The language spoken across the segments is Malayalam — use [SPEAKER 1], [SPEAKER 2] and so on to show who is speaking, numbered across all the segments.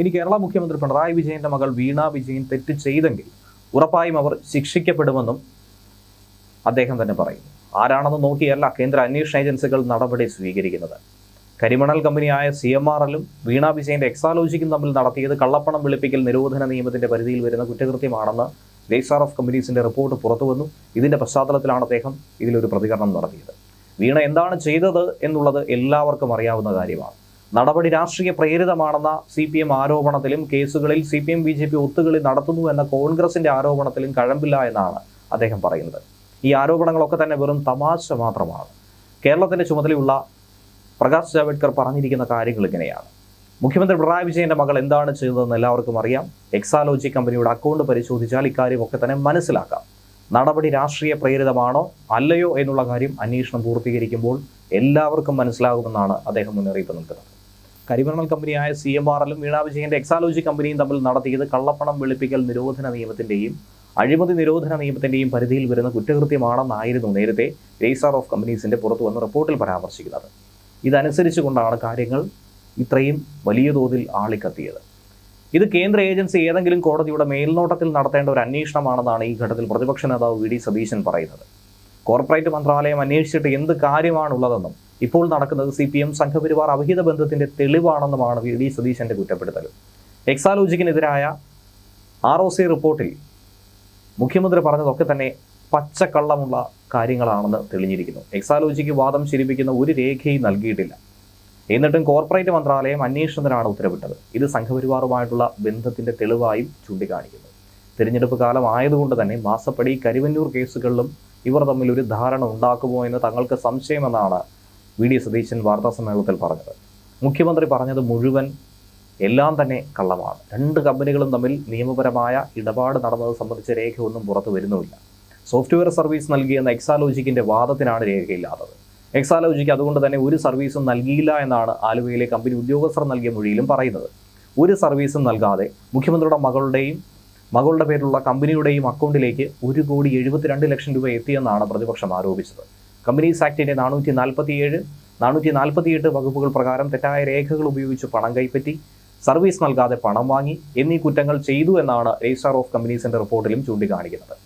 [SPEAKER 1] ഇനി കേരള മുഖ്യമന്ത്രി പിണറായി വിജയന്റെ മകൾ വീണ വിജയൻ തെറ്റ് ചെയ്തെങ്കിൽ ഉറപ്പായും അവർ ശിക്ഷിക്കപ്പെടുമെന്നും അദ്ദേഹം തന്നെ പറയുന്നു. ആരാണെന്ന് നോക്കിയല്ല കേന്ദ്ര അന്വേഷണ ഏജൻസികൾ നടപടി സ്വീകരിക്കുന്നത്. കരിമണൽ കമ്പനിയായ സി എം ആർ എല്ലും വീണ വിജയന്റെ എക്സാലോജിക്കും തമ്മിൽ നടത്തിയത് കള്ളപ്പണം വെളുപ്പിക്കൽ നിരോധന നിയമത്തിന്റെ പരിധിയിൽ വരുന്ന കുറ്റകൃത്യമാണെന്ന് രജിസ്ട്രാർ ഓഫ് കമ്പനീസിന്റെ റിപ്പോർട്ട് പുറത്തുവന്നു. ഇതിന്റെ പശ്ചാത്തലത്തിലാണ് അദ്ദേഹം ഇതിലൊരു പ്രതികരണം നടത്തിയത്. വീണ എന്താണ് ചെയ്തത് എന്നുള്ളത് എല്ലാവർക്കും അറിയാവുന്ന കാര്യമാണ്. നടപടി രാഷ്ട്രീയ പ്രേരിതമാണെന്ന സി പി എം ആരോപണത്തിലും കേസുകളിൽ C P M B J P ഒത്തുകളി നടത്തുന്നു എന്ന കോൺഗ്രസിന്റെ ആരോപണത്തിലും കഴമ്പില്ല എന്നാണ് അദ്ദേഹം പറയുന്നത്. ഈ ആരോപണങ്ങളൊക്കെ തന്നെ വെറും തമാശ മാത്രമാണ്. കേരളത്തിന്റെ ചുമതലയുള്ള പ്രകാശ് ജാവ്ദേക്കർ പറഞ്ഞിരിക്കുന്ന കാര്യങ്ങൾ ഇങ്ങനെയാണ്. മുഖ്യമന്ത്രി പിണറായി വിജയന്റെ മകൾ എന്താണ് ചെയ്തതെന്ന് എല്ലാവർക്കും അറിയാം. എക്സാലോജി കമ്പനിയുടെ അക്കൗണ്ട് പരിശോധിച്ചാൽ ഇക്കാര്യമൊക്കെ തന്നെ മനസ്സിലാക്കാം. നടപടി രാഷ്ട്രീയ പ്രേരിതമാണോ അല്ലയോ എന്നുള്ള കാര്യം അന്വേഷണം പൂർത്തീകരിക്കുമ്പോൾ എല്ലാവർക്കും മനസ്സിലാകുമെന്നാണ് അദ്ദേഹം മുന്നറിയിപ്പ് നൽകുന്നത്. കരിമണൽ കമ്പനിയായ സി എം ആർ എല്ലും വീണാ വിജയന്റെ എക്സാലോജി കമ്പനിയും തമ്മിൽ നടത്തിയത് കള്ളപ്പണം വെളുപ്പിക്കൽ നിരോധന നിയമത്തിന്റെയും അഴിമതി നിരോധന നിയമത്തിന്റെയും പരിധിയിൽ വരുന്ന കുറ്റകൃത്യമാണെന്നായിരുന്നു നേരത്തെ രജിസ്ട്രാർ ഓഫ് കമ്പനീസിന്റെ പുറത്തു വന്ന റിപ്പോർട്ടിൽ പരാമർശിക്കുന്നത്. ഇതനുസരിച്ചുകൊണ്ടാണ് കാര്യങ്ങൾ ഇത്രയും വലിയ തോതിൽ ആളിക്കത്തിയത്. ഇത് കേന്ദ്ര ഏജൻസി ഏതെങ്കിലും കോടതിയുടെ മേൽനോട്ടത്തിൽ നടത്തേണ്ട ഒരു അന്വേഷണമാണെന്നാണ് ഈ ഘട്ടത്തിൽ പ്രതിപക്ഷ നേതാവ് വി ഡി സതീശൻ പറയുന്നത്. കോർപ്പറേറ്റ് മന്ത്രാലയം അന്വേഷിച്ചിട്ട് എന്ത് കാര്യമാണുള്ളതെന്നും ഇപ്പോൾ നടക്കുന്നത് സി പി എം സംഘപരിവാർ അവിഹിത ബന്ധത്തിന്റെ തെളിവാണെന്നുമാണ് വി ഡി സതീശന്റെ കുറ്റപ്പെടുത്തൽ. എക്സാലോജിക്കിനെതിരായ ആർ ഒ സി റിപ്പോർട്ടിൽ മുഖ്യമന്ത്രി പറഞ്ഞതൊക്കെ തന്നെ പച്ചക്കള്ളമുള്ള കാര്യങ്ങളാണെന്ന് തെളിഞ്ഞിരിക്കുന്നു. എക്സാലോജിക്ക് വാദം ശരിപ്പിക്കുന്ന ഒരു രേഖയും നൽകിയിട്ടില്ല. എന്നിട്ടും കോർപ്പറേറ്റ് മന്ത്രാലയം അന്വേഷണത്തിനാണ് ഉത്തരവിട്ടത്. ഇത് സംഘപരിവാറുമായിട്ടുള്ള ബന്ധത്തിന്റെ തെളിവായും ചൂണ്ടിക്കാണിക്കുന്നു. തിരഞ്ഞെടുപ്പ് കാലം ആയതുകൊണ്ട് തന്നെ മാസപ്പടി കരുവന്നൂർ കേസുകളിലും ഇവർ തമ്മിൽ ഒരു ധാരണ ഉണ്ടാക്കുമോ എന്ന് തങ്ങൾക്ക് സംശയമെന്നാണ് വി ഡി സതീശൻ വാർത്താ സമ്മേളനത്തിൽ പറഞ്ഞത്. മുഖ്യമന്ത്രി പറഞ്ഞത് മുഴുവൻ എല്ലാം തന്നെ കള്ളമാണ്. രണ്ട് കമ്പനികളും തമ്മിൽ നിയമപരമായ ഇടപാട് നടന്നത് സംബന്ധിച്ച ഒന്നും പുറത്തു വരുന്നുമില്ല. സോഫ്റ്റ്വെയർ സർവീസ് നൽകിയെന്ന എക്സാലോജിക്കിന്റെ വാദത്തിനാണ് രേഖയില്ലാത്തത്. എക്സാലോജിക്ക് അതുകൊണ്ട് തന്നെ ഒരു സർവീസും നൽകിയില്ല എന്നാണ് ആലുവയിലെ കമ്പനി ഉദ്യോഗസ്ഥർ നൽകിയ മൊഴിയിലും പറയുന്നത്. ഒരു സർവീസും നൽകാതെ മുഖ്യമന്ത്രിയുടെ മകളുടെയും മകളുടെ പേരിലുള്ള കമ്പനിയുടെയും അക്കൗണ്ടിലേക്ക് ഒരു കോടി എഴുപത്തിരണ്ട് ലക്ഷം രൂപ എത്തിയെന്നാണ് പ്രതിപക്ഷം ആരോപിച്ചത്. കമ്പനീസ് ആക്ടിന്റെ നാനൂറ്റി നാൽപ്പത്തിയേഴ് നാനൂറ്റി നാൽപ്പത്തിയെട്ട് വകുപ്പുകൾ പ്രകാരം തെറ്റായ രേഖകൾ ഉപയോഗിച്ച് പണം കൈപ്പറ്റി സർവീസ് നൽകാതെ പണം വാങ്ങി എന്നീ കുറ്റങ്ങൾ ചെയ്തു എന്നാണ് രജിസ്ട്രാർ ഓഫ് കമ്പനീസിന്റെ റിപ്പോർട്ടിലും ചൂണ്ടിക്കാണിക്കുന്നത്.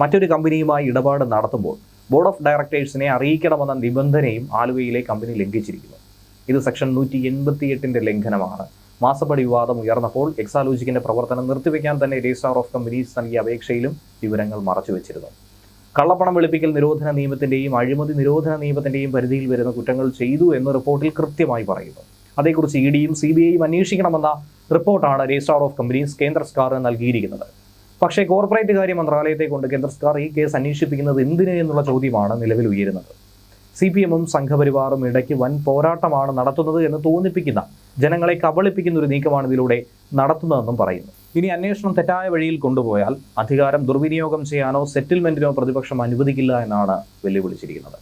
[SPEAKER 1] മറ്റൊരു കമ്പനിയുമായി ഇടപാട് നടത്തുമ്പോൾ ബോർഡ് ഓഫ് ഡയറക്ടേഴ്സിനെ അറിയിക്കണമെന്ന നിബന്ധനയും ആലുവയിലെ കമ്പനി ലംഘിച്ചിരിക്കുന്നു. ഇത് സെക്ഷൻ നൂറ്റി എൺപത്തിയെട്ടിന്റെ ലംഘനമാണ്. മാസപ്പടി വിവാദം ഉയർന്നപ്പോൾ എക്സാലോജിക്കിന്റെ പ്രവർത്തനം നിർത്തിവെക്കാൻ തന്നെ രജിസ്ട്രാർ ഓഫ് കമ്പനീസ് നൽകിയ അപേക്ഷയിലും വിവരങ്ങൾ മറച്ചുവെച്ചിരുന്നു. കള്ളപ്പണം വെളുപ്പിക്കൽ നിരോധന നിയമത്തിന്റെയും അഴിമതി നിരോധന നിയമത്തിന്റെയും പരിധിയിൽ വരുന്ന കുറ്റങ്ങൾ ചെയ്തു എന്ന റിപ്പോർട്ടിൽ കൃത്യമായി പറയുന്നു. അതേക്കുറിച്ച് ഇ ഡിയും സി ബി ഐയും അന്വേഷിക്കണമെന്ന റിപ്പോർട്ടാണ് രജിസ്ട്രാർ ഓഫ് കമ്പനീസ് കേന്ദ്ര സർക്കാരിന് നൽകിയിരിക്കുന്നത്. പക്ഷേ കോർപ്പറേറ്റ് കാര്യ മന്ത്രാലയത്തെ കൊണ്ട് കേന്ദ്ര സർക്കാർ ഈ കേസ് അന്വേഷിപ്പിക്കുന്നത് എന്തിന് എന്നുള്ള ചോദ്യമാണ് നിലവിൽ ഉയരുന്നത്. സി പി എമ്മും സംഘപരിവാറും ഇടയ്ക്ക് വൻ പോരാട്ടമാണ് നടത്തുന്നത് എന്ന് തോന്നിപ്പിക്കുന്ന ജനങ്ങളെ കബളിപ്പിക്കുന്ന ഒരു നീക്കമാണ് ഇതിലൂടെ നടത്തുന്നതെന്നും പറയുന്നു. ഇനി അന്വേഷണം തെറ്റായ വഴിയിൽ കൊണ്ടുപോയാൽ അധികാരം ദുർവിനിയോഗം ചെയ്യാനോ സെറ്റിൽമെന്റിനോ പ്രതിപക്ഷം അനുവദിക്കില്ല എന്നാണ് വെല്ലുവിളിച്ചിരിക്കുന്നത്.